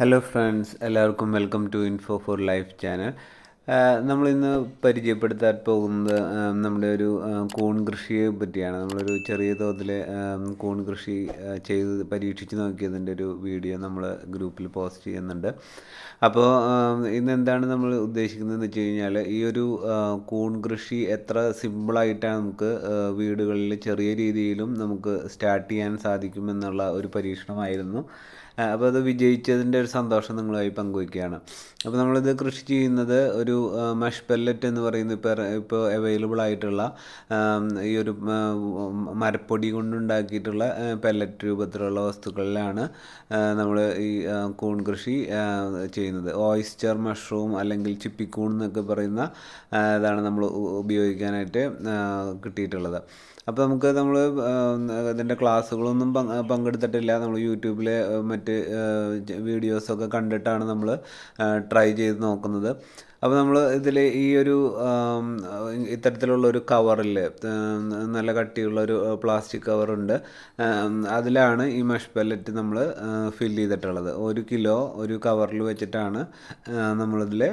Hello friends എല്ലാവർക്കും welcome to info for life channel നമ്മളിന്ന് പരിചയപ്പെടുത്താൻ പോകുന്നത് നമ്മുടെ ഒരു കൂൺ കൃഷിയെ പറ്റിയാണ്. നമ്മളൊരു ചെറിയ തോതിൽ കൂൺ കൃഷി ചെയ്ത് പരീക്ഷിച്ച് നോക്കിയതിന്റെ ഒരു വീഡിയോ നമ്മൾ ഗ്രൂപ്പിൽ പോസ്റ്റ് ചെയ്യുന്നുണ്ട്. അപ്പോൾ ഇന്ന് എന്താണ് നമ്മൾ ഉദ്ദേശിക്കുന്നതെന്ന് വെച്ച് കഴിഞ്ഞാൽ ഈ ഒരു കൂൺ കൃഷി എത്ര സിമ്പിളായിട്ടാണ് നമുക്ക് വീടുകളിൽ ചെറിയ രീതിയിലും നമുക്ക് സ്റ്റാർട്ട് ചെയ്യാൻ സാധിക്കുമെന്നുള്ള ഒരു പരീക്ഷണമായിരുന്നു. അപ്പോൾ അത് വിജയിച്ചതിന്റെ ഒരു സന്തോഷം നിങ്ങളുമായി പങ്കുവയ്ക്കുകയാണ്. അപ്പോൾ നമ്മളിത് കൃഷി ചെയ്യുന്നത് ഒരു മഷ് പെല്ലറ്റ് എന്ന് പറയുന്ന ഇപ്പോൾ ഇപ്പോൾ അവൈലബിൾ ആയിട്ടുള്ള ഈ ഒരു മരപ്പൊടി കൊണ്ടുണ്ടാക്കിയിട്ടുള്ള പെല്ലറ്റ് രൂപത്തിലുള്ള വസ്തുക്കളിലാണ് നമ്മൾ ഈ കൂൺ കൃഷി ചെയ്യുന്നത്. ഓയിസ്റ്റർ മഷ്റൂം അല്ലെങ്കിൽ ചിപ്പിക്കൂൺ എന്നൊക്കെ പറയുന്ന ഇതാണ് നമ്മൾ ഉപയോഗിക്കാനായിട്ട് കിട്ടിയിട്ടുള്ളത്. അപ്പോൾ നമുക്ക് നമ്മൾ ഇതിന്റെ ക്ലാസ്സുകളൊന്നും പങ്ക് പങ്കെടുത്തിട്ടില്ല. നമ്മൾ യൂട്യൂബിലെ മറ്റ് വീഡിയോസൊക്കെ കണ്ടിട്ടാണ് നമ്മൾ ട്രൈ ചെയ്ത് നോക്കുന്നത്. അപ്പോൾ നമ്മൾ ഇതിൽ ഈ ഒരു ഇത്തരത്തിലുള്ള ഒരു കവറിൽ നല്ല കട്ടിയുള്ള ഒരു പ്ലാസ്റ്റിക് കവറുണ്ട്. അതിലാണ് ഈ മഷ് പെല്ലറ്റ് നമ്മൾ ഫില്ല് ചെയ്തിട്ടുള്ളത്. ഒരു കിലോ ഒരു കവറിൽ വെച്ചിട്ടാണ് നമ്മളിതിൽ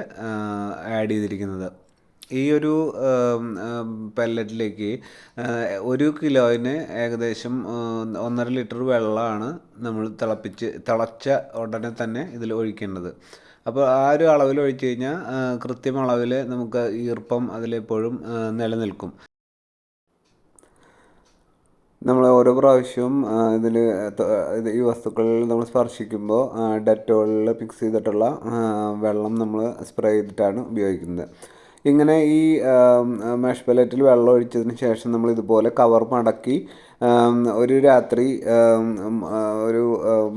ആഡ് ചെയ്തിരിക്കുന്നത്. ഈ ഒരു പെല്ലറ്റിലേക്ക് ഒരു കിലോയിന് ഏകദേശം ഒന്നര ലിറ്റർ വെള്ളമാണ് നമ്മൾ തിളപ്പിച്ച് തിളച്ച ഉടനെ തന്നെ ഇതിൽ ഒഴിക്കേണ്ടത്. അപ്പോൾ ആ ഒരു അളവിൽ ഒഴിച്ചു കഴിഞ്ഞാൽ കൃത്യം അളവിൽ നമുക്ക് ഈർപ്പം അതിലെപ്പോഴും നിലനിൽക്കും. നമ്മൾ ഓരോ പ്രാവശ്യവും ഇതിൽ ഈ വസ്തുക്കളിൽ നമ്മൾ സ്പർശിക്കുമ്പോൾ ഡെറ്റോളിൽ ഫിക്സ് ചെയ്തിട്ടുള്ള വെള്ളം നമ്മൾ സ്പ്രേ ചെയ്തിട്ടാണ് ഉപയോഗിക്കുന്നത്. ഇങ്ങനെ ഈ മാഷ് പലറ്റിൽ വെള്ളം ഒഴിച്ചതിന് ശേഷം നമ്മൾ ഇതുപോലെ കവർ മടക്കി ഒരു രാത്രി ഒരു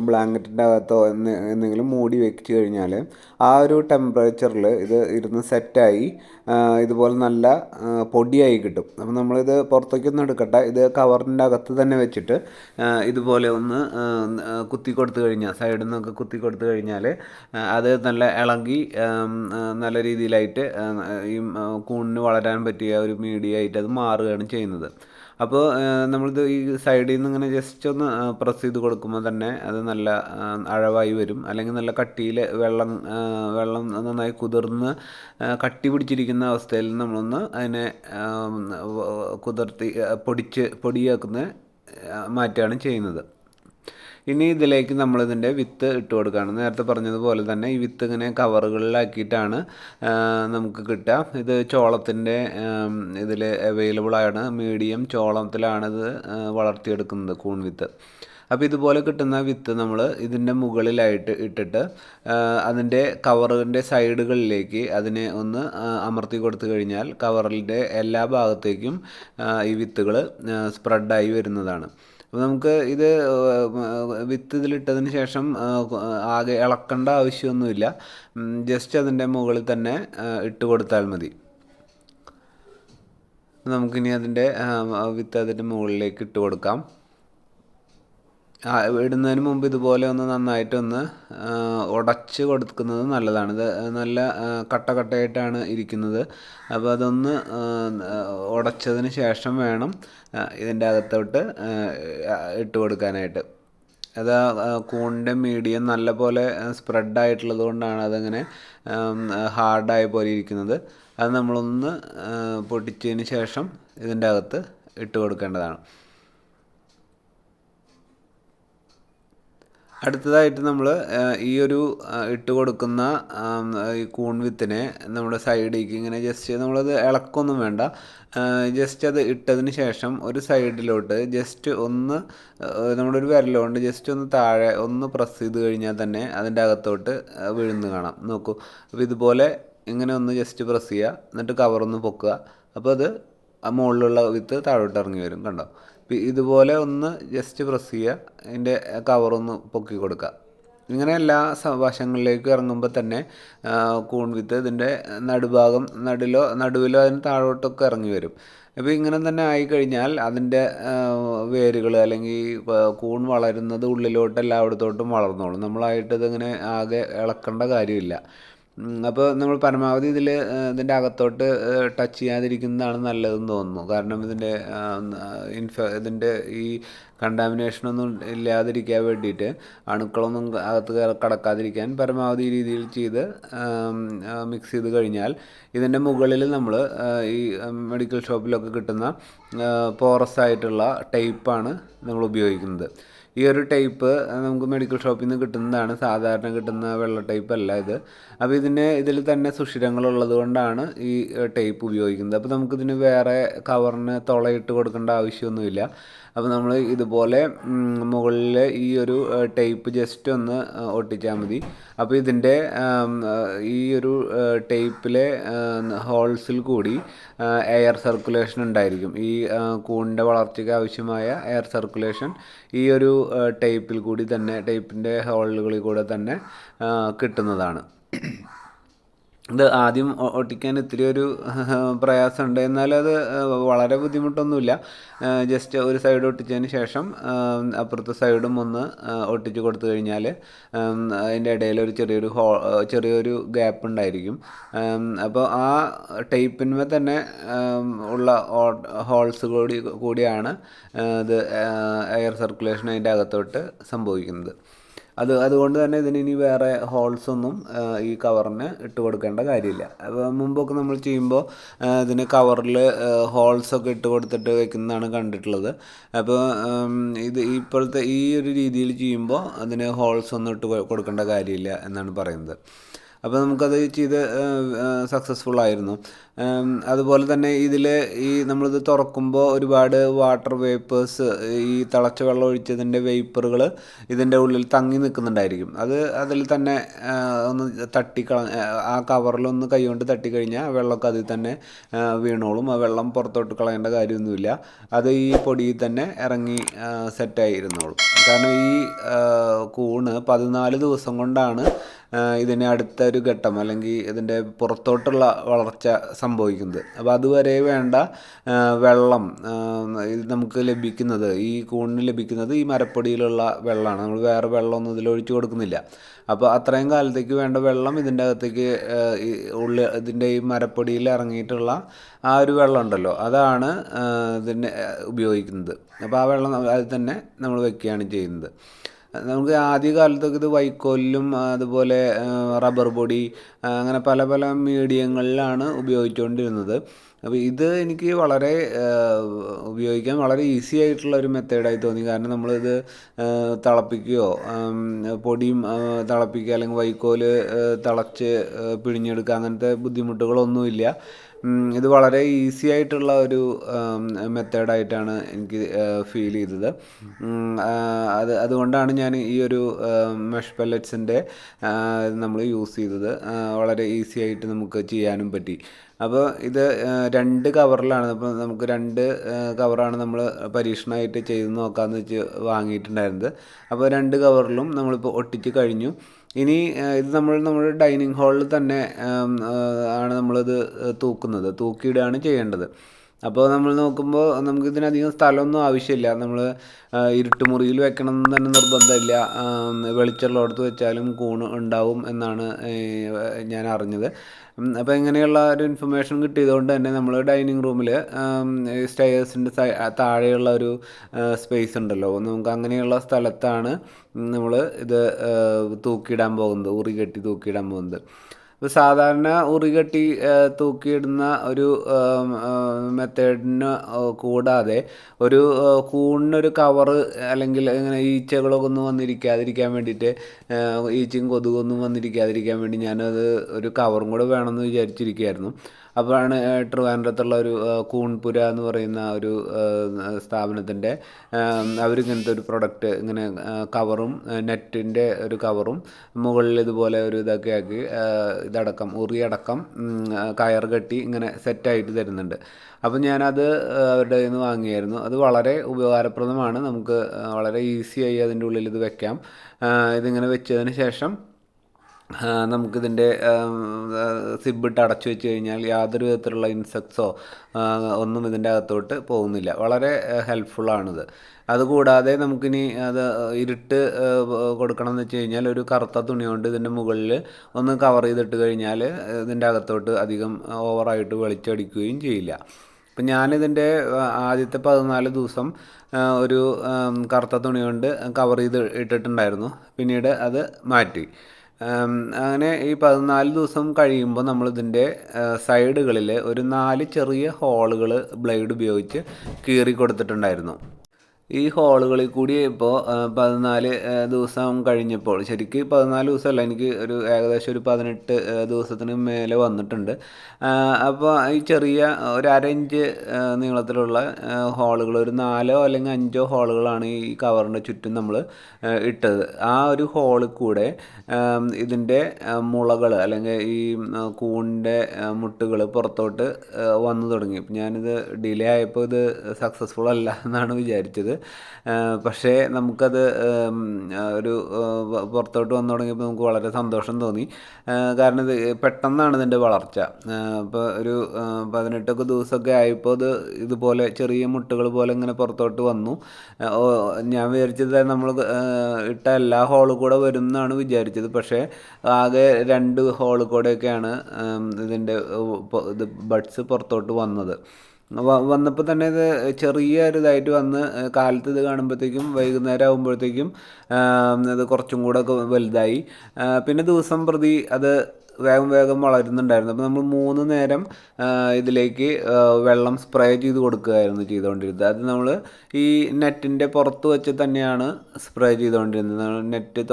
ബ്ലാങ്കറ്റിന്റെ അകത്തോ എന്തെങ്കിലും മൂടി വെച്ച് കഴിഞ്ഞാൽ ആ ഒരു ടെമ്പറേച്ചറിൽ ഇത് ഇരുന്ന് സെറ്റായി ഇതുപോലെ നല്ല പൊടിയായി കിട്ടും. അപ്പം നമ്മളിത് പുറത്തേക്കൊന്നും എടുക്കട്ടെ ഇത് കവറിന്റെ അകത്ത് തന്നെ വെച്ചിട്ട് ഇതുപോലെ ഒന്ന് കുത്തി കൊടുത്തു കഴിഞ്ഞാൽ സൈഡിൽ നിന്നൊക്കെ കുത്തി കൊടുത്തു കഴിഞ്ഞാൽ അത് നല്ല ഇളകി നല്ല രീതിയിലായിട്ട് ഈ കൂണിന് വളരാൻ പറ്റിയ ഒരു മീഡിയ ആയിട്ട് അത് മാറുകയാണ് ചെയ്യുന്നത്. അപ്പോൾ നമ്മളിത് ഈ സൈഡിൽ നിന്ന് ഇങ്ങനെ ജസ്റ്റ് ഒന്ന് പ്രസ് ചെയ്ത് കൊടുക്കുമ്പോൾ തന്നെ അത് നല്ല അഴവായി വരും. അല്ലെങ്കിൽ നല്ല കട്ടിയിൽ വെള്ളം വെള്ളം നന്നായി കുതിർന്ന് കട്ടി പിടിച്ചിരിക്കുന്ന അവസ്ഥയിൽ നമ്മളൊന്ന് അതിനെ കുതിർത്തി പൊടിച്ച് പൊടിയാക്കുന്ന മാറ്റാണ് ചെയ്യുന്നത്. ഇനി ഇതിലേക്ക് നമ്മളിതിന്റെ വിത്ത് ഇട്ട് കൊടുക്കുകയാണ്. നേരത്തെ പറഞ്ഞതുപോലെ തന്നെ ഈ വിത്ത് ഇങ്ങനെ കവറുകളിലാക്കിയിട്ടാണ് നമുക്ക് കിട്ടുക. ഇത് ചോളത്തിന്റെ ഇതിൽ അവൈലബിൾ ആണ്. മീഡിയം ചോളത്തിലാണ് ഇത് വളർത്തിയെടുക്കുന്നത് കൂൺ വിത്ത്. അപ്പോൾ ഇതുപോലെ കിട്ടുന്ന വിത്ത് നമ്മൾ ഇതിന്റെ മുകളിലായിട്ട് ഇട്ടിട്ട് അതിന്റെ കവറിന്റെ സൈഡുകളിലേക്ക് അതിനെ ഒന്ന് അമർത്തി കൊടുത്തു കഴിഞ്ഞാൽ കവറിന്റെ എല്ലാ ഭാഗത്തേക്കും ഈ വിത്തുകൾ സ്പ്രെഡായി വരുന്നതാണ്. അപ്പോൾ നമുക്ക് ഇത് വിത്ത് ഇതിലിട്ടതിന് ശേഷം ആകെ ഇളക്കേണ്ട ആവശ്യമൊന്നുമില്ല. ജസ്റ്റ് അതിന്റെ മുകളിൽ തന്നെ ഇട്ട് കൊടുത്താൽ മതി. നമുക്കിനി അതിന്റെ വിത്ത് അതിന്റെ മുകളിലേക്ക് ഇട്ട് കൊടുക്കാം. ഇടുന്നതിന് മുമ്പ് ഇതുപോലെ ഒന്ന് നന്നായിട്ടൊന്ന് ഉടച്ച് കൊടുക്കുന്നത് നല്ലതാണ്. ഇത് നല്ല കട്ട കട്ടയായിട്ടാണ് ഇരിക്കുന്നത്. അപ്പോൾ അതൊന്ന് ഉടച്ചതിന് ശേഷം വേണം ഇതിന്റെ അകത്തോട്ട് ഇട്ട് കൊടുക്കാനായിട്ട്. അത് കൂണിന്റെ മീഡിയം നല്ല പോലെ സ്പ്രെഡ് ആയിട്ടുള്ളത് കൊണ്ടാണ് അതങ്ങനെ ഹാർഡായ പോലെ ഇരിക്കുന്നത്. അത് നമ്മളൊന്ന് പൊട്ടിച്ചതിന് ശേഷം ഇതിന്റെ അകത്ത് ഇട്ട് കൊടുക്കേണ്ടതാണ്. അടുത്തതായിട്ട് നമ്മൾ ഈ ഒരു ഇട്ട് കൊടുക്കുന്ന ഈ കൂൺ വിത്തിനെ നമ്മുടെ സൈഡിലേക്ക് ഇങ്ങനെ ജസ്റ്റ് നമ്മളത് ഇളക്കൊന്നും വേണ്ട. ജസ്റ്റ് അത് ഇട്ടതിന് ശേഷം ഒരു സൈഡിലോട്ട് ജസ്റ്റ് ഒന്ന് നമ്മുടെ ഒരു വിരലുകൊണ്ട് ജസ്റ്റ് ഒന്ന് താഴെ ഒന്ന് പ്രസ് ചെയ്ത് കഴിഞ്ഞാൽ തന്നെ അതിന്റെ അകത്തോട്ട് വീഴുന്നു കാണാം. നോക്കൂ. അപ്പോൾ ഇതുപോലെ ഇങ്ങനെ ഒന്ന് ജസ്റ്റ് പ്രസ് ചെയ്യുക. എന്നിട്ട് കവറൊന്ന് പൊക്കുക. അപ്പോൾ അത് ആ മുകളിലുള്ള വിത്ത് താഴോട്ട് ഇറങ്ങി വരും. കണ്ടോ? ഇതുപോലെ ഒന്ന് ജസ്റ്റ് പ്രസ് ചെയ്യുക. അതിന്റെ കവറൊന്ന് പൊക്കി കൊടുക്കുക. ഇങ്ങനെ എല്ലാ വശങ്ങളിലേക്കും ഇറങ്ങുമ്പോൾ തന്നെ കൂൺ വിത്ത് ഇതിന്റെ നടുഭാഗം നടുവിലോ നടുവിലോ അതിന് താഴോട്ടൊക്കെ ഇറങ്ങി വരും. അപ്പോൾ ഇങ്ങനെ തന്നെ ആയിക്കഴിഞ്ഞാൽ അതിന്റെ വേരുകൾ അല്ലെങ്കിൽ കൂൺ വളരുന്നത് ഉള്ളിലോട്ട് എല്ലായിടത്തോട്ടും വളർന്നോളും. നമ്മളായിട്ട് ഇതിങ്ങനെ ആകെ ഇളക്കേണ്ട കാര്യമില്ല. അപ്പോൾ നമ്മൾ പരമാവധി ഇതിൽ ഇതിന്റെ അകത്തോട്ട് ടച്ച് ചെയ്യാതിരിക്കുന്നതാണ് നല്ലതെന്ന് തോന്നുന്നു. കാരണം ഇതിന്റെ ഇൻഫ ഇതിന്റെ ഈ കണ്ടാമിനേഷനൊന്നും ഇല്ലാതിരിക്കാൻ വേണ്ടിയിട്ട് അണുക്കളൊന്നും അകത്ത് കടക്കാതിരിക്കാൻ പരമാവധി രീതിയിൽ ചെയ്ത് മിക്സ് ചെയ്ത് കഴിഞ്ഞാൽ ഇതിന്റെ മുകളിൽ നമ്മൾ ഈ മെഡിക്കൽ ഷോപ്പിലൊക്കെ കിട്ടുന്ന പോറസ് ആയിട്ടുള്ള ടൈപ്പാണ് നമ്മൾ ഉപയോഗിക്കുന്നത്. ഈ ഒരു ടൈപ്പ് നമുക്ക് മെഡിക്കൽ ഷോപ്പിൽ നിന്ന് കിട്ടുന്നതാണ്. സാധാരണ കിട്ടുന്ന വെള്ള ടൈപ്പ് അല്ല ഇത്. അപ്പോൾ ഇതിന് ഇതിൽ തന്നെ സുഷിരങ്ങളുള്ളത് കൊണ്ടാണ് ഈ ടൈപ്പ് ഉപയോഗിക്കുന്നത്. അപ്പോൾ നമുക്കിതിന് വേറെ കവറിന് തുളയിട്ട് കൊടുക്കേണ്ട ആവശ്യമൊന്നുമില്ല. അപ്പോൾ നമ്മൾ ഇതുപോലെ മുകളിൽ ഈ ഒരു ടേപ്പ് ജസ്റ്റ് ഒന്ന് ഒട്ടിച്ചാൽ മതി. അപ്പോൾ ഇതിന്റെ ഈ ഒരു ടേപ്പിലെ ഹോൾസിൽ കൂടി എയർ സർക്കുലേഷൻ ഉണ്ടായിരിക്കും. ഈ കൂണിന്റെ വളർച്ചയ്ക്ക് ആവശ്യമായ എയർ സർക്കുലേഷൻ ഈ ഒരു ടേപ്പിൽ കൂടി തന്നെ ടേപ്പിന്റെ ഹോളുകളിൽ കൂടെ തന്നെ കിട്ടുന്നതാണ്. ഇത് ആദ്യം ഒട്ടിക്കാൻ ഇത്തിരി ഒരു പ്രയാസമുണ്ട്. എന്നാലും അത് വളരെ ബുദ്ധിമുട്ടൊന്നുമില്ല. ജസ്റ്റ് ഒരു സൈഡ് ഒട്ടിച്ചതിന് ശേഷം അപ്പുറത്തെ സൈഡും ഒന്ന് ഒട്ടിച്ച് കൊടുത്തു കഴിഞ്ഞാൽ അതിന്റെ ഇടയിൽ ഒരു ചെറിയൊരു ഹോ ചെറിയൊരു ഗ്യാപ്പ് ഉണ്ടായിരിക്കും. അപ്പോൾ ആ ടൈപ്പിന്മേ തന്നെ ഉള്ള ഹോൾസ് കൂടി കൂടിയാണ് ഇത് എയർ സർക്കുലേഷൻ അതിന്റെ അകത്തോട്ട് സംഭവിക്കുന്നത്. അത് അതുകൊണ്ട് തന്നെ ഇതിന് ഇനി വേറെ ഹോൾസ് ഒന്നും ഈ കവറിന് ഇട്ട് കൊടുക്കേണ്ട കാര്യമില്ല. അപ്പോൾ മുമ്പൊക്കെ നമ്മൾ ചെയ്യുമ്പോൾ ഇതിന് കവറിൽ ഹോൾസൊക്കെ ഇട്ട് കൊടുത്തിട്ട് വെക്കുന്നതാണ് കണ്ടിട്ടുള്ളത്. അപ്പോൾ ഇത് ഇപ്പോഴത്തെ ഈ ഒരു രീതിയിൽ ചെയ്യുമ്പോൾ അതിന് ഹോൾസ് ഒന്നും ഇട്ട് കൊടുക്കേണ്ട കാര്യമില്ല എന്നാണ് പറയുന്നത്. അപ്പോൾ നമുക്കത് ചെയ്ത് സക്സസ്ഫുൾ ആയിരുന്നു. അതുപോലെ തന്നെ ഇതിൽ ഈ നമ്മളിത് തുറക്കുമ്പോൾ ഒരുപാട് വാട്ടർ വേപ്പേഴ്സ് ഈ തിളച്ച വെള്ളം ഒഴിച്ചതിന്റെ വേപ്പറുകൾ ഇതിന്റെ ഉള്ളിൽ തങ്ങി നിൽക്കുന്നുണ്ടായിരിക്കും. അത് അതിൽ തന്നെ ഒന്ന് തട്ടിക്കള ആ കവറിലൊന്ന് കൈകൊണ്ട് തട്ടിക്കഴിഞ്ഞാൽ വെള്ളമൊക്കെ അതിൽ തന്നെ വീണോളും. ആ വെള്ളം പുറത്തോട്ട് കളയേണ്ട കാര്യമൊന്നുമില്ല. അത് ഈ പൊടിയിൽ തന്നെ ഇറങ്ങി സെറ്റായിരുന്നോളും കാരണം ഈ കൂണ് പതിനാല് ദിവസം കൊണ്ടാണ് ഇതിന് അടുത്ത ഒരു ഘട്ടം അല്ലെങ്കിൽ ഇതിന്റെ പുറത്തോട്ടുള്ള വളർച്ച സംഭവിക്കുന്നത്. അപ്പോൾ അതുവരെ വേണ്ട വെള്ളം നമുക്ക് ലഭിക്കുന്നത് ഈ കൂണിന് ലഭിക്കുന്നത് ഈ മരപ്പൊടിയിലുള്ള വെള്ളമാണ്. നമ്മൾ വേറെ വെള്ളമൊന്നും ഇതിൽ ഒഴിച്ചു കൊടുക്കുന്നില്ല. അപ്പോൾ അത്രയും കാലത്തേക്ക് വേണ്ട വെള്ളം ഇതിന്റെ അകത്തേക്ക് ഉള്ളിൽ ഇതിന്റെ ഈ മരപ്പൊടിയിൽ ഇറങ്ങിയിട്ടുള്ള ആ ഒരു വെള്ളം ഉണ്ടല്ലോ അതാണ് ഇതിനെ ഉപയോഗിക്കുന്നത്. അപ്പോൾ ആ വെള്ളം അതിൽ തന്നെ നമ്മൾ വെക്കുകയാണ് ചെയ്യുന്നത്. നമുക്ക് ആദ്യ കാലത്തൊക്കെ ഇത് വൈക്കോലിലും അതുപോലെ റബ്ബർ പൊടി അങ്ങനെ പല പല മീഡിയങ്ങളിലാണ് ഉപയോഗിച്ചുകൊണ്ടിരുന്നത്. അപ്പോൾ ഇത് എനിക്ക് വളരെ ഉപയോഗിക്കാൻ വളരെ ഈസി ആയിട്ടുള്ള ഒരു മെത്തേഡായി തോന്നി. കാരണം നമ്മളിത് തിളപ്പിക്കുകയോ പൊടിയും തിളപ്പിക്കുക അല്ലെങ്കിൽ വൈക്കോൽ തിളച്ച് പിഴിഞ്ഞെടുക്കുക അങ്ങനത്തെ ബുദ്ധിമുട്ടുകളൊന്നുമില്ല. ഇത് വളരെ ഈസി ആയിട്ടുള്ള ഒരു മെത്തേഡായിട്ടാണ് എനിക്ക് ഫീൽ ചെയ്തത്. അത് അതുകൊണ്ടാണ് ഞാൻ ഈ ഒരു മെഷ് പെല്ലറ്റ്സിന്റെ നമ്മൾ യൂസ് ചെയ്തത്. വളരെ ഈസി ആയിട്ട് നമുക്ക് ചെയ്യാനും പറ്റി. അപ്പോൾ ഇത് രണ്ട് കവറിലാണ് അപ്പോൾ നമുക്ക് രണ്ട് കവറാണ് നമ്മൾ പരീക്ഷണമായിട്ട് ചെയ്ത് നോക്കാമെന്ന് വെച്ച് വാങ്ങിയിട്ടുണ്ടായിരുന്നത്. അപ്പോൾ രണ്ട് കവറിലും നമ്മളിപ്പോൾ ഒട്ടിച്ച് കഴിഞ്ഞു. ഇനി ഇത് നമ്മൾ നമ്മുടെ ഡൈനിങ് ഹാളിൽ തന്നെ ആണ് നമ്മളിത് തൂക്കുന്നത് തൂക്കിയിടുകയാണ് ചെയ്യേണ്ടത്. അപ്പോൾ നമ്മൾ നോക്കുമ്പോൾ നമുക്ക് ഇതിനധികം സ്ഥലമൊന്നും ആവശ്യമില്ല. നമ്മൾ ഇരുട്ടുമുറിയിൽ വെക്കണം എന്ന് തന്നെ നിർബന്ധമില്ല. വെളിച്ചമുള്ളിടത്ത് വെച്ചാലും കൂണ് ഉണ്ടാവും എന്നാണ് ഞാൻ അറിഞ്ഞത്. അപ്പോൾ ഇങ്ങനെയുള്ള ഒരു ഇൻഫർമേഷൻ കിട്ടിയതുകൊണ്ട് തന്നെ നമ്മൾ ഡൈനിങ് റൂമിൽ സ്റ്റെയേഴ്സിന്റെ താഴെയുള്ള ഒരു സ്പേസ് ഉണ്ടല്ലോ. നമുക്ക് അങ്ങനെയുള്ള സ്ഥലത്താണ് നമ്മൾ ഇത് തൂക്കിയിടാൻ പോകുന്നത്. ഉറി കെട്ടി തൂക്കിയിടാൻ പോകുന്നത്. ഇപ്പോൾ സാധാരണ ഉറികെട്ടി തൂക്കിയിടുന്ന ഒരു മെത്തേഡിന് കൂടാതെ ഒരു കൂണിനൊരു കവറ് അല്ലെങ്കിൽ ഇങ്ങനെ ഈച്ചകളൊക്കെ ഒന്നും വന്നിരിക്കാതിരിക്കാൻ വേണ്ടിയിട്ട് ഈച്ചയും കൊതുകൊന്നും വന്നിരിക്കാതിരിക്കാൻ വേണ്ടി ഞാനത് ഒരു കവറും കൂടെ വേണമെന്ന് വിചാരിച്ചിരിക്കുകയായിരുന്നു. അപ്പോഴാണ് ട്രിവാൻഡ്രത്തുള്ള ഒരു കൂൺപുര എന്ന് പറയുന്ന ഒരു സ്ഥാപനത്തിന്റെ അവരിങ്ങനത്തെ ഒരു പ്രൊഡക്റ്റ് ഇങ്ങനെ കവറും നെറ്റിന്റെ ഒരു കവറും മുകളിൽ ഇതുപോലെ ഒരു ഇതൊക്കെ ആക്കി ഇതടക്കം ഉറിയടക്കം കയർ കെട്ടി ഇങ്ങനെ സെറ്റായിട്ട് തരുന്നുണ്ട്. അപ്പം ഞാനത് അവരുടെ കയ്യിൽ നിന്ന് വാങ്ങിയായിരുന്നു. അത് വളരെ ഉപകാരപ്രദമാണ്. നമുക്ക് വളരെ ഈസിയായി അതിന്റെ ഉള്ളിൽ ഇത് വെക്കാം. ഇതിങ്ങനെ വെച്ചതിന് ശേഷം നമുക്കിതിന്റെ സിബിട്ട് അടച്ചു വെച്ച് കഴിഞ്ഞാൽ യാതൊരു വിധത്തിലുള്ള ഇൻസെക്ട്സോ ഒന്നും ഇതിന്റെ അകത്തോട്ട് പോകുന്നില്ല. വളരെ ഹെൽപ്ഫുള്ളാണിത് അതുകൂടാതെ നമുക്കിനി അത് ഇരുട്ട് കൊടുക്കണം എന്ന് വെച്ച് കഴിഞ്ഞാൽ ഒരു കറുത്ത തുണി കൊണ്ട് ഇതിന്റെ മുകളിൽ ഒന്ന് കവർ ചെയ്തിട്ട് കഴിഞ്ഞാൽ ഇതിന്റെ അകത്തോട്ട് അധികം ഓവറായിട്ട് വെളിച്ചടിക്കുകയും ചെയ്യില്ല. അപ്പം ഞാനിതിന്റെ ആദ്യത്തെ പതിനാല് ദിവസം ഒരു കറുത്ത തുണി കൊണ്ട് കവർ ചെയ്ത് ഇട്ടിട്ടുണ്ടായിരുന്നു. പിന്നീട് അത് മാറ്റി. അങ്ങനെ ഈ പതിനാല് ദിവസം കഴിയുമ്പോൾ നമ്മളിതിന്റെ സൈഡുകളിൽ ഒരു നാല് ചെറിയ ഹോളുകൾ ബ്ലേഡ് ഉപയോഗിച്ച് കീറി കൊടുത്തിട്ടുണ്ടായിരുന്നു ഈ ഹോളുകളിൽ കൂടി ഇപ്പോൾ പതിനാല് ദിവസം കഴിഞ്ഞപ്പോൾ ശരിക്ക് പതിനാല് ദിവസമല്ല എനിക്ക് ഒരു ഏകദേശം ഒരു പതിനെട്ട് ദിവസത്തിന് മേലെ വന്നിട്ടുണ്ട്. അപ്പോൾ ഈ ചെറിയ ഒരു അരഞ്ച് നീളത്തിലുള്ള ഹോളുകൾ ഒരു നാലോ അല്ലെങ്കിൽ അഞ്ചോ ഹോളുകളാണ് ഈ കവറിന്റെ ചുറ്റും നമ്മൾ ഇട്ടത്. ആ ഒരു ഹോളിൽ കൂടെ ഇതിന്റെ മുളകൾ അല്ലെങ്കിൽ ഈ കൂണിന്റെ മുട്ടുകൾ പുറത്തോട്ട് വന്നു തുടങ്ങി. ഞാനിത് ഡിലേ ആയപ്പോൾ ഇത് സക്സസ്ഫുൾ അല്ല എന്നാണ് വിചാരിച്ചത്. പക്ഷേ നമുക്കത് ഒരു പുറത്തോട്ട് വന്നു തുടങ്ങിയപ്പോൾ നമുക്ക് വളരെ സന്തോഷം തോന്നി. കാരണം ഇത് പെട്ടെന്നാണ് ഇതിന്റെ വളർച്ച. ഇപ്പോൾ ഒരു പതിനെട്ടൊക്കെ ദിവസമൊക്കെ ആയപ്പോൾ അത് ഇതുപോലെ ചെറിയ മുട്ടകൾ പോലെ ഇങ്ങനെ പുറത്തോട്ട് വന്നു. ഞാൻ വിചാരിച്ചത് നമ്മൾ ഇട്ട എല്ലാ ഹോളിൽ കൂടെ വരും എന്നാണ് വിചാരിച്ചത്. പക്ഷേ ആകെ രണ്ട് ഹോളിൽ കൂടെയൊക്കെയാണ് ഇതിന്റെ ഇത് ബഡ്സ് പുറത്തോട്ട് വന്നത്. വന്നപ്പോൾ തന്നെ ഇത് ചെറിയ ഒരിതായിട്ട് വന്ന് കാലത്ത് ഇത് കാണുമ്പോഴത്തേക്കും വൈകുന്നേരം ആകുമ്പോഴത്തേക്കും ഇത് കുറച്ചും കൂടെ ഒക്കെ വലുതായി. പിന്നെ ദിവസം പ്രതി അത് വേഗം വേഗം വളരുന്നുണ്ടായിരുന്നു. അപ്പോൾ നമ്മൾ മൂന്ന് നേരം ഇതിലേക്ക് വെള്ളം സ്പ്രേ ചെയ്ത് കൊടുക്കുകയായിരുന്നു ചെയ്തുകൊണ്ടിരുന്നത്. അത് നമ്മൾ ഈ നെറ്റിന്റെ പുറത്ത് വെച്ച് തന്നെയാണ് സ്പ്രേ ചെയ്തുകൊണ്ടിരുന്നത്. നെറ്റ്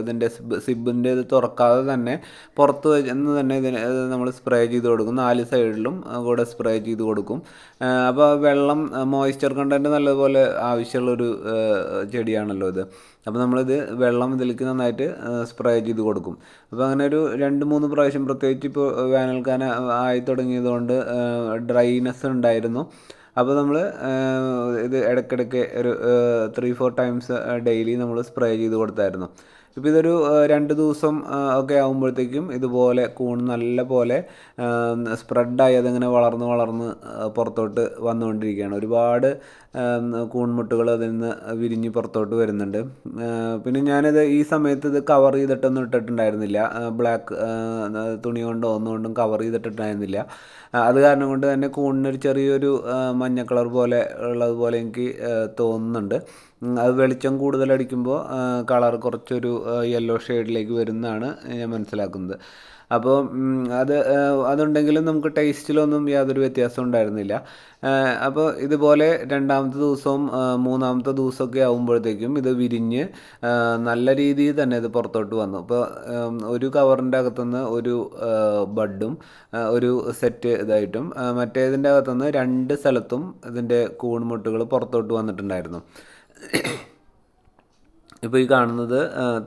ഇതിന്റെ സിബിന്റെ ഇത് തുറക്കാതെ തന്നെ പുറത്ത് വെച്ച് തന്നെ ഇതിന് നമ്മൾ സ്പ്രേ ചെയ്ത് കൊടുക്കും. നാല് സൈഡിലും കൂടെ സ്പ്രേ ചെയ്ത് കൊടുക്കും. അപ്പോൾ വെള്ളം മോയ്സ്ചർ കണ്ടന്റ് നല്ലതുപോലെ ആവശ്യമുള്ളൊരു ചെടിയാണല്ലോ ഇത്. അപ്പോൾ നമ്മളിത് വെള്ളം ഇതിലേക്ക് നന്നായിട്ട് സ്പ്രേ ചെയ്ത് കൊടുക്കും. അപ്പോൾ അങ്ങനെ ഒരു രണ്ട് മൂന്ന് പ്രാവശ്യം പ്രത്യേകിച്ച് ഇപ്പോൾ വേനൽക്കാലം ആയി തുടങ്ങിയതുകൊണ്ട് ഡ്രൈനെസ് ഉണ്ടായിരുന്നു. അപ്പോൾ നമ്മൾ ഇത് ഇടയ്ക്കിടയ്ക്ക് ഒരു ത്രീ ഫോർ ടൈംസ് ഡെയിലി നമ്മൾ സ്പ്രേ ചെയ്ത് കൊടുത്തായിരുന്നു. ഇപ്പോൾ ഇതൊരു രണ്ട് ദിവസം ഒക്കെ ആകുമ്പോഴത്തേക്കും ഇതുപോലെ കൂൺ നല്ല പോലെ സ്പ്രെഡായി അതിങ്ങനെ വളർന്ന് വളർന്ന് പുറത്തോട്ട് വന്നുകൊണ്ടിരിക്കുകയാണ്. ഒരുപാട് കൂൺമുട്ടുകൾ അതിൽ നിന്ന് വിരിഞ്ഞ് പുറത്തോട്ട് വരുന്നുണ്ട്. പിന്നെ ഞാനിത് ഈ സമയത്ത് ഇത് കവർ ചെയ്തിട്ടൊന്നും ഇട്ടിട്ടുണ്ടായിരുന്നില്ല. ബ്ലാക്ക് തുണി കൊണ്ടോ ഒന്നുകൊണ്ടും കവർ ചെയ്തിട്ടുണ്ടായിരുന്നില്ല. അത് കാരണം കൊണ്ട് തന്നെ കൂണിനൊരു ചെറിയൊരു മഞ്ഞ കളർ പോലെ ഉള്ളതുപോലെ എനിക്ക് തോന്നുന്നുണ്ട്. അത് വെളിച്ചം കൂടുതലടിക്കുമ്പോൾ കളർ കുറച്ചൊരു യെല്ലോ ഷെയ്ഡിലേക്ക് വരുന്നതാണ് ഞാൻ മനസ്സിലാക്കുന്നത്. അപ്പോൾ അത് അതുണ്ടെങ്കിലും നമുക്ക് ടേസ്റ്റിലൊന്നും യാതൊരു വ്യത്യാസം ഉണ്ടായിരുന്നില്ല. അപ്പോൾ ഇതുപോലെ രണ്ടാമത്തെ ദിവസവും മൂന്നാമത്തെ ദിവസമൊക്കെ ആകുമ്പോഴത്തേക്കും ഇത് വിരിഞ്ഞ് നല്ല രീതിയിൽ തന്നെ ഇത് പുറത്തോട്ട് വന്നു. അപ്പോൾ ഒരു കവറിന്റെ അകത്തുനിന്ന് ഒരു ബഡും ഒരു സെറ്റ് ഇതായിട്ടും മറ്റേതിന്റെ അകത്തുനിന്ന് രണ്ട് സ്ഥലത്തും ഇതിന്റെ കൂൺമുട്ടുകൾ പുറത്തോട്ട് വന്നിട്ടുണ്ടായിരുന്നു. ഇപ്പോൾ ഈ കാണുന്നത്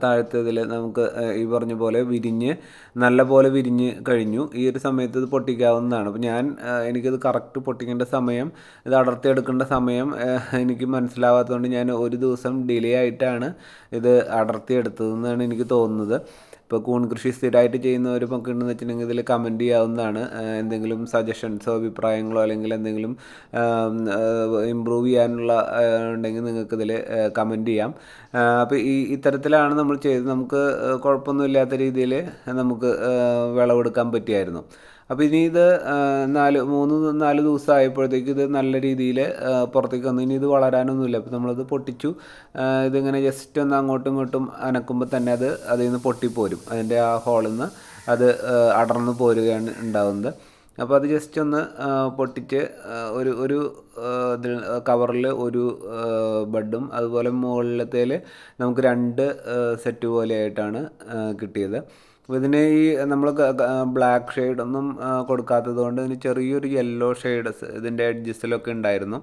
താഴത്തേതിൽ നമുക്ക് ഈ പറഞ്ഞ പോലെ വിരിഞ്ഞ് നല്ല പോലെ വിരിഞ്ഞ് കഴിഞ്ഞു. ഈ ഒരു സമയത്ത് ഇത് പൊട്ടിക്കാവുന്നതാണ്. അപ്പോൾ ഞാൻ എനിക്കത് കറക്റ്റ് പൊട്ടിക്കേണ്ട സമയം ഇത് അടർത്തിയെടുക്കേണ്ട സമയം എനിക്ക് മനസ്സിലാവാത്തതുകൊണ്ട് ഞാൻ ഒരു ദിവസം ഡിലേ ആയിട്ടാണ് ഇത് അടർത്തിയെടുത്തതെന്നാണ് എനിക്ക് തോന്നുന്നത്. ഇപ്പോൾ കൂൺ കൃഷി സ്ഥിരമായിട്ട് ചെയ്യുന്നവരും ഒക്കെ ഉണ്ടെന്ന് വെച്ചിട്ടുണ്ടെങ്കിൽ ഇതിൽ കമന്റ് ചെയ്യാവുന്നതാണ്. എന്തെങ്കിലും സജഷൻസോ അഭിപ്രായങ്ങളോ അല്ലെങ്കിൽ എന്തെങ്കിലും ഇമ്പ്രൂവ് ചെയ്യാനുള്ള ഉണ്ടെങ്കിൽ നിങ്ങൾക്ക് ഇതിൽ കമന്റ് ചെയ്യാം. അപ്പോൾ ഈ ഇത്തരത്തിലാണ് നമ്മൾ ചെയ്തത്. നമുക്ക് കുഴപ്പമൊന്നുമില്ലാത്ത രീതിയിൽ നമുക്ക് വിളവെടുക്കാൻ പറ്റിയായിരുന്നു. അപ്പോൾ ഇനി ഇത് നാല് മൂന്ന് നാല് ദിവസം ആയപ്പോഴത്തേക്ക് ഇത് നല്ല രീതിയിൽ പുറത്തേക്ക് വന്നു. ഇനി ഇത് വളരാനൊന്നുമില്ല. അപ്പോൾ നമ്മളത് പൊട്ടിച്ചു. ഇതിങ്ങനെ ജസ്റ്റ് ഒന്ന് അങ്ങോട്ടും ഇങ്ങോട്ടും അനക്കുമ്പോൾ തന്നെ അത് അതിൽ നിന്ന് പൊട്ടിപ്പോരും. അതിന്റെ ആ ഹോളിൽ നിന്ന് അത് അടർന്നു പോരുകയാണ് ഉണ്ടാകുന്നത് അപ്പോൾ അത് ജസ്റ്റ് ഒന്ന് പൊട്ടിച്ച് ഒരു ഒരു ഇതിൽ കവറിൽ ഒരു ബെഡും അതുപോലെ മുകളിലത്തേൽ നമുക്ക് രണ്ട് സെറ്റ് പോലെയായിട്ടാണ് കിട്ടിയത്. അപ്പോൾ ഇതിന് ഈ നമ്മൾ ബ്ലാക്ക് ഷെയ്ഡ് ഒന്നും ആ, കൊടുക്കാത്തത് കൊണ്ട് ഇതിന് ചെറിയൊരു യെല്ലോ ഷെയ്ഡ് ഇതിന്റെ എഡ്ജസിലൊക്കെ ഉണ്ടായിരുന്നു.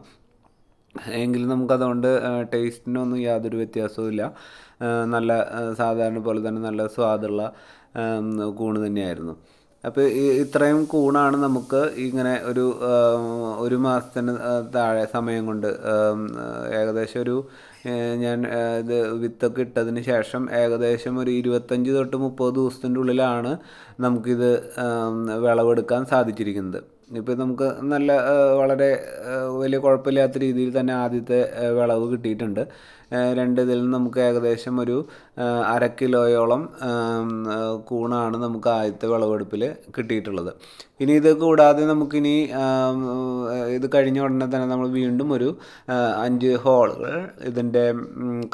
എങ്കിലും നമുക്കതുകൊണ്ട് ടേസ്റ്റിനൊന്നും യാതൊരു വ്യത്യാസവും ഇല്ല നല്ല സാധാരണ പോലെ തന്നെ നല്ല സ്വാദുള്ള കൂണ് തന്നെയായിരുന്നു. അപ്പോൾ ഇത്രയും കൂണാണ് നമുക്ക് ഇങ്ങനെ ഒരു ഒരു മാസത്തിന് താഴെ സമയം കൊണ്ട് ഏകദേശം ഒരു ഞാൻ ഇത് വിത്തൊക്കെ ഇട്ടതിന് ശേഷം ഏകദേശം ഒരു ഇരുപത്തഞ്ച് തൊട്ട് മുപ്പത് ദിവസത്തിന്റെ ഉള്ളിലാണ് നമുക്കിത് വിളവെടുക്കാൻ സാധിച്ചിരിക്കുന്നത്. ഇപ്പോൾ നമുക്ക് നല്ല വളരെ വലിയ കുഴപ്പമില്ലാത്ത രീതിയിൽ തന്നെ ആദ്യത്തെ വിളവ് കിട്ടിയിട്ടുണ്ട്. രണ്ട് ഇതിൽ നിന്ന് നമുക്ക് ഏകദേശം ഒരു അര കിലോയോളം കൂണാണ് നമുക്ക് ആദ്യത്തെ വിളവെടുപ്പിൽ കിട്ടിയിട്ടുള്ളത്. ഇനി ഇത് കൂടാതെ നമുക്കിനി ഇത് കഴിഞ്ഞ ഉടനെ തന്നെ നമ്മൾ വീണ്ടും ഒരു അഞ്ച് ഹോളുകൾ ഇതിന്റെ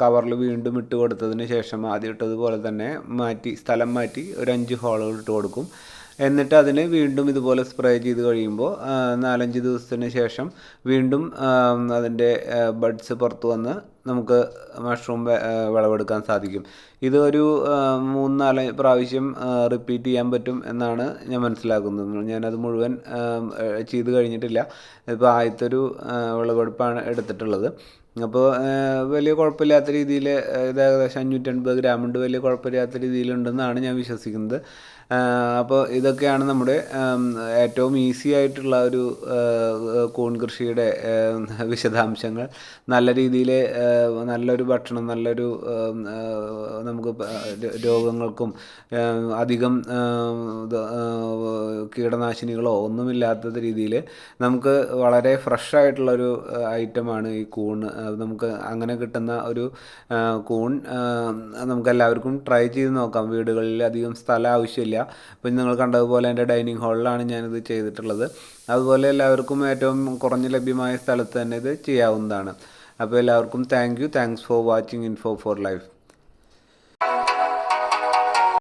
കവറിൽ വീണ്ടും ഇട്ട് കൊടുത്തതിന് ശേഷം ആദ്യം ഇട്ടതുപോലെ തന്നെ മാറ്റി സ്ഥലം മാറ്റി ഒരു അഞ്ച് ഹോളുകൾ ഇട്ട് കൊടുക്കും. എന്നിട്ട് അതിന് വീണ്ടും ഇതുപോലെ സ്പ്രേ ചെയ്ത് കഴിയുമ്പോൾ നാലഞ്ച് ദിവസത്തിന് ശേഷം വീണ്ടും അതിന്റെ ബഡ്സ് പുറത്തു വന്ന് നമുക്ക് മഷ്റൂം വിളവെടുക്കാൻ സാധിക്കും. ഇത് ഒരു മൂന്ന് നാല് പ്രാവശ്യം റിപ്പീറ്റ് ചെയ്യാൻ പറ്റും എന്നാണ് ഞാൻ മനസ്സിലാക്കുന്നത്. ഞാനത് മുഴുവൻ ചെയ്ത് കഴിഞ്ഞിട്ടില്ല. ഇപ്പോൾ ആദ്യത്തെ ഒരു വിളവെടുപ്പാണ് എടുത്തിട്ടുള്ളത്. അപ്പോൾ വലിയ കുഴപ്പമില്ലാത്ത രീതിയിൽ ഇത് ഏകദേശം അഞ്ഞൂറ്റൻപത് ഗ്രാമുണ്ട് വലിയ കുഴപ്പമില്ലാത്ത രീതിയിലുണ്ടെന്നാണ് ഞാൻ വിശ്വസിക്കുന്നത്. അപ്പോൾ ഇതൊക്കെയാണ് നമ്മുടെ ഏറ്റവും ഈസി ആയിട്ടുള്ള ഒരു കൂൺ കൃഷിയുടെ വിശദാംശങ്ങൾ. നല്ല രീതിയിൽ നല്ലൊരു ഭക്ഷണം നല്ലൊരു നമുക്ക് രോഗങ്ങൾക്കും അധികം കീടനാശിനികളോ ഒന്നുമില്ലാത്ത രീതിയിൽ നമുക്ക് വളരെ ഫ്രഷ് ആയിട്ടുള്ളൊരു ഐറ്റമാണ് ഈ കൂൺ നമുക്ക് അങ്ങനെ കിട്ടുന്ന ഒരു കൂൺ നമുക്കെല്ലാവർക്കും ട്രൈ ചെയ്ത് നോക്കാം. വീടുകളിൽ അധികം സ്ഥലം ആവശ്യമില്ല. ഇപ്പം നിങ്ങൾ കണ്ടതുപോലെ എന്റെ ഡൈനിങ് ഹാളിലാണ് ഞാനിത് ചെയ്തിട്ടുള്ളത്. അതുപോലെ എല്ലാവർക്കും ഏറ്റവും കുറഞ്ഞ ലഭ്യമായ സ്ഥലത്ത് തന്നെ ഇത് ചെയ്യാവുന്നതാണ്. അപ്പോൾ എല്ലാവർക്കും thank you. Thanks for watching info for life.